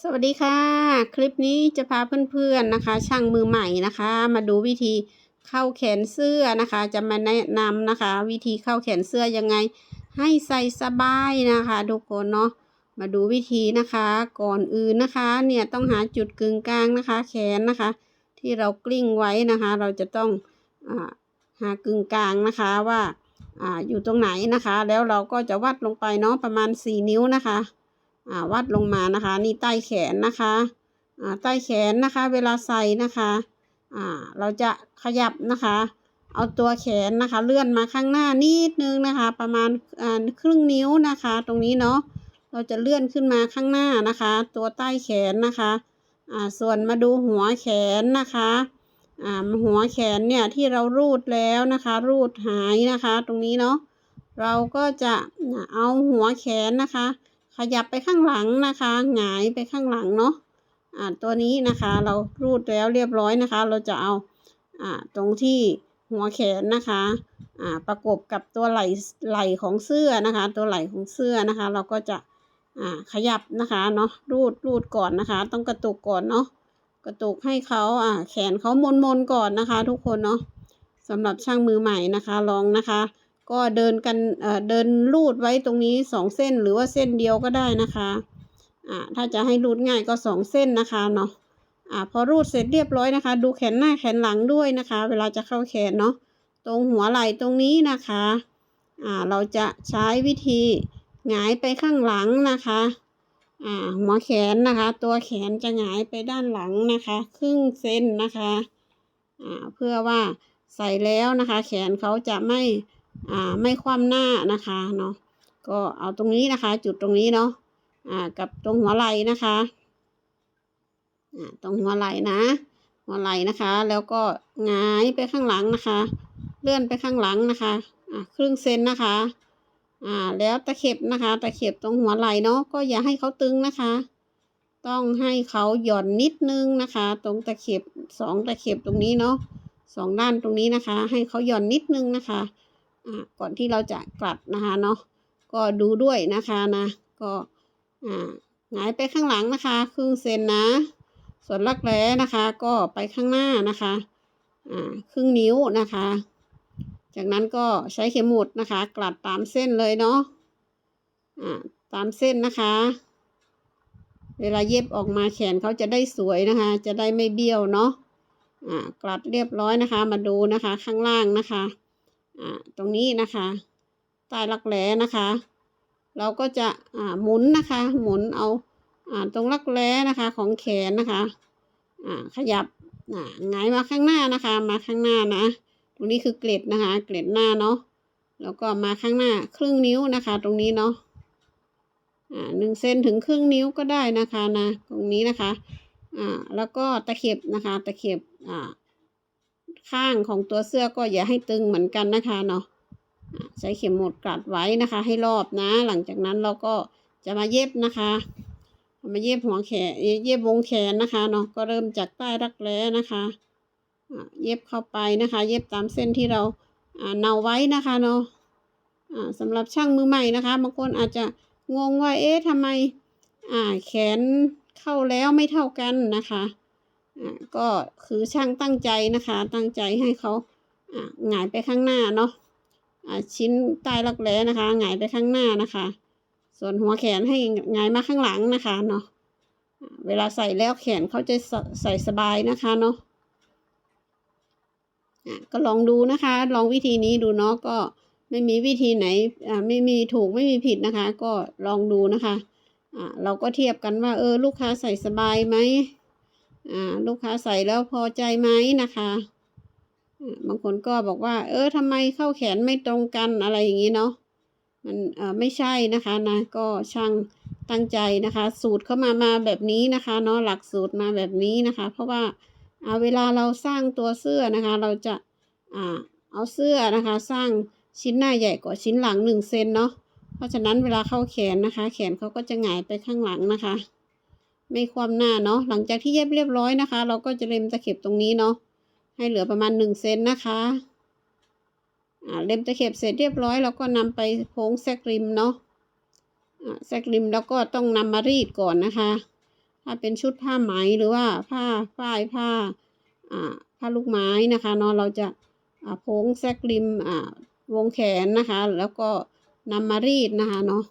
สวัสดีค่ะ คลิปนี้จะพาเพื่อนๆนะคะ ช่างมือใหม่นะคะ มาดูวิธีเข้าแขนเสื้อนะคะ จะมาแนะนำนะคะ วิธีเข้าแขนเสื้อยังไง ให้ใส่สบายนะคะทุกคนเนาะมาดูวิธีนะคะ ก่อนอื่นนะคะ เนี่ยต้องหาจุดกึ่งกลางนะคะ แขนนะคะ ที่เรากลิ้งไว้นะคะ เราจะต้องอหากึ่งกลางนะคะว่าออยู่ตรงไหนนะคะ แล้วเราก็จะวัดลงไปเนาะประมาณ 4 นิ้วนะคะ วัดลงมานะคะ นี่ใต้แขนนะคะใต้แขนนะคะเวลาใส่นะคะเราจะขยับนะคะ เอาตัวแขนนะคะ เลื่อนมาข้างหน้านิดนึงนะคะ ประมาณครึ่งนิ้วนะคะ ตรงนี้เนาะเราจะเลื่อนขึ้นมาข้างหน้านะคะ ตัวใต้แขนนะคะส่วนมาดูหัวแขนนะคะหัวแขนเนี่ยที่เรารูดแล้วนะคะ รูดหายนะคะ ตรงนี้เนาะเราก็จะเอาหัวแขนนะคะ ขยับไปข้างหลังนะคะ หงายไปข้างหลังเนาะอ่าตัวนี้นะคะเรารูดแล้วเรียบร้อยนะคะ เราจะเอาอ่าตรงที่หัวแขนนะคะอ่าประกบกับตัวไหล่ไหล่ของเสื้อนะคะ ตัวไหล่ของเสื้อนะคะ เราก็จะอ่าขยับนะคะเนาะรูดรูดก่อนนะคะ ต้องกระตุกก่อนเนาะกระตุกให้เขาอ่าแขนเขามนมนก่อนนะคะ ทุกคนเนาะสำหรับช่างมือใหม่นะคะลองนะคะ ก็เดินกันเอ่อเดินรูดไว้ตรงนี้สองเส้นหรือว่าเส้นเดียวก็ได้นะคะอ่าถ้าจะให้รูดง่ายก็สองเส้นนะคะเนาะอ่าพอรูดเสร็จเรียบร้อยนะคะ ดูแขนหน้าแขนหลังด้วยนะคะ เวลาจะเข้าแขนเนาะตรงหัวไหล่ตรงนี้นะคะอ่าเราจะใช้วิธีหงายไปข้างหลังนะคะอ่าหัวแขนนะคะ ตัวแขนจะหงายไปด้านหลังนะคะ ครึ่งเส้นนะคะอ่าเพื่อว่าใส่แล้วนะคะ แขนเขาจะไม่ อ่าไม่คว่ำหน้านะคะเนาะก็เอาตรงนี้นะคะ จุดตรงนี้เนาะอ่ากับตรงหัวไหล่นะคะอ่าตรงหัวไหล่นะ หัวไหล่นะคะ แล้วก็หงายไปข้างหลังนะคะ เลื่อนไปข้างหลังนะคะอ่าครึ่งเซนนะคะอ่าแล้วตะเข็บนะคะ ตะเข็บตรงหัวไหล่เนาะก็อย่าให้เขาตึงนะคะ ต้องให้เขาหย่อนนิดนึงนะคะ ตรงตะเข็บสองตะเข็บตรงนี้เนาะสองด้านตรงนี้นะคะ ให้เขาหย่อนนิดนึงนะคะ ก่อนที่เราจะกลัดนะคะเนาะก็ดูด้วยนะคะนะก็อ่าหงายไปข้างหลังนะคะ ครึ่งเซนนะ ส่วนรักแร้นะคะ ก็ไปข้างหน้านะคะอ่าครึ่งนิ้วนะคะ จากนั้นก็ใช้เข็มหมุดนะคะ กลัดตามเส้นเลยเนาะอ่าตามเส้นนะคะ เวลาเย็บออกมาแขนเขาจะได้สวยนะคะ จะได้ไม่เบี้ยวเนาะอ่ากลัดเรียบร้อยนะคะ มาดูนะคะข้างล่างนะคะ อ่าตรงนี้นะคะใต้รักแร้นะคะ เราก็จะอ่าหมุนนะคะ หมุนเอาอ่าตรงรักแร้นะคะของแขนนะคะอ่าขยับอ่าหงายมาข้างหน้านะคะ มาข้างหน้านะ ตรงนี้คือเกล็ดนะคะ เกล็ดหน้าเนาะแล้วก็มาข้างหน้าครึ่งนิ้วนะคะ ตรงนี้เนาะอ่าหนึ่งเซนถึงครึ่งนิ้วก็ได้นะคะนะ ตรงนี้นะคะอ่าแล้วก็ตะเข็บนะคะ ตะเข็บอ่า ข้างของตัวเสื้อก็อย่าให้ตึงเหมือนกันนะคะเนาะใช้เข็มหมุดกัดไว้นะคะ ให้รอบนะ หลังจากนั้นเราก็จะมาเย็บนะคะมาเย็บหัวแขนเย็บวงแขนนะคะเนาะก็เริ่มจากใต้รักแร้นะคะเย็บเข้าไปนะคะ เย็บตามเส้นที่เราเนาไว้นะคะเนาะอ่าสำหรับช่างมือใหม่นะคะบางคนอาจจะงงว่าเอ๊ะทำไมแขนเข้าแล้วไม่เท่ากันนะคะ ก็คือช่างตั้งใจนะคะ ตั้งใจให้เขาหงายไปข้างหน้าเนาะชิ้นใต้รักแร้นะคะหงายไปข้างหน้านะคะ ส่วนหัวแขนให้หงายมาข้างหลังนะคะเนาะเวลาใส่แล้วแขนเขาจะใส่สบายนะคะเนาะก็ลองดูนะคะ ลองวิธีนี้ดูเนาะก็ไม่มีวิธีไหนไม่มีถูกไม่มีผิดนะคะ ก็ลองดูนะคะเราก็เทียบกันว่าเออลูกค้าใส่สบายไหม ลูกค้าใส่แล้วพอใจไหมนะคะบางคนก็บอกว่า เออทำไมเข้าแขนไม่ตรงกันอะไรอย่างนี้เนาะมันเออไม่ใช่นะคะนะก็ช่างตั้งใจนะคะ สูตรเข้ามามาแบบนี้นะคะเนาะหลักสูตรมาแบบนี้นะคะ เพราะว่าอ่าเวลาเราสร้างตัวเสื้อนะคะ เราจะอ่าเอาเสื้อนะคะ สร้างชิ้นหน้าใหญ่กว่าชิ้นหลังหนึ่งเซนเนาะเพราะฉะนั้นเวลาเข้าแขนนะคะ แขนเขาก็จะหงายไปข้างหลังนะคะ ไม่ความหน้าเนาะหลังจากที่เย็บเรียบร้อยนะคะ เราก็จะเล็มตะเข็บตรงนี้เนาะให้เหลือประมาณหนึ่งเซนนะคะอ่าเล็มตะเข็บเสร็จเรียบร้อยเราก็นำไปโพ้งแซกริมเนาะอ่าแซกริมแล้วก็ต้องนำมารีดก่อนนะคะ ถ้าเป็นชุดผ้าไหมหรือว่าผ้าฝ้ายผ้าอ่าผ้าลูกไม้นะคะเนาะเราจะอ่าโพ้งแซกริมอ่าวงแขนนะคะ แล้วก็นำมารีดนะคะเนาะ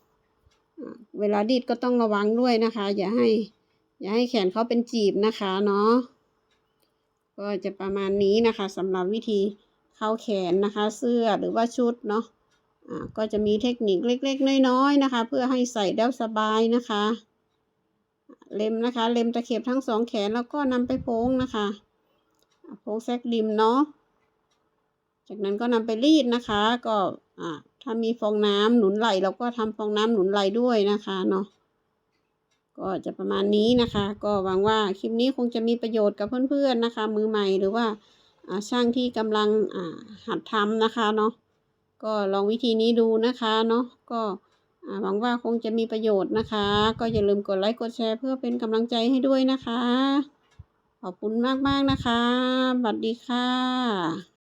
เวลารีดก็ต้องระวังด้วยนะคะ อย่าให้ อย่าให้แขนเขาเป็นจีบนะคะเนาะก็จะประมาณนี้นะคะสำหรับวิธีเข้าแขนนะคะ เสื้อหรือว่าชุดเนาะอ่าก็จะมีเทคนิคเล็กๆน้อยๆนะคะ เพื่อให้ใส่ได้สบายนะคะ เล็มนะคะ เล็มตะเข็บทั้งสองแขนแล้วก็นำไปโพ้งนะคะโพ้งแซกริมเนาะจากนั้นก็นำไปรีดนะคะ ก็อ่าถ้ามีฟองน้ำหนุนไหลเราก็ทำฟองน้ำหนุนไหลด้วยนะคะเนาะ ก็จะประมาณนี้นะคะ ก็หวังว่าคลิปนี้คงจะมีประโยชน์กับเพื่อนๆนะคะ มือใหม่หรือว่าช่างที่กำลังหัดทำนะคะเนาะก็ลองวิธีนี้ดูนะคะเนาะก็หวังว่าคงจะมีประโยชน์นะคะ ก็อย่าลืมกดไลค์กดแชร์เพื่อเป็นกำลังใจให้ด้วยนะคะ ขอบคุณมากๆนะคะสวัสดีค่ะ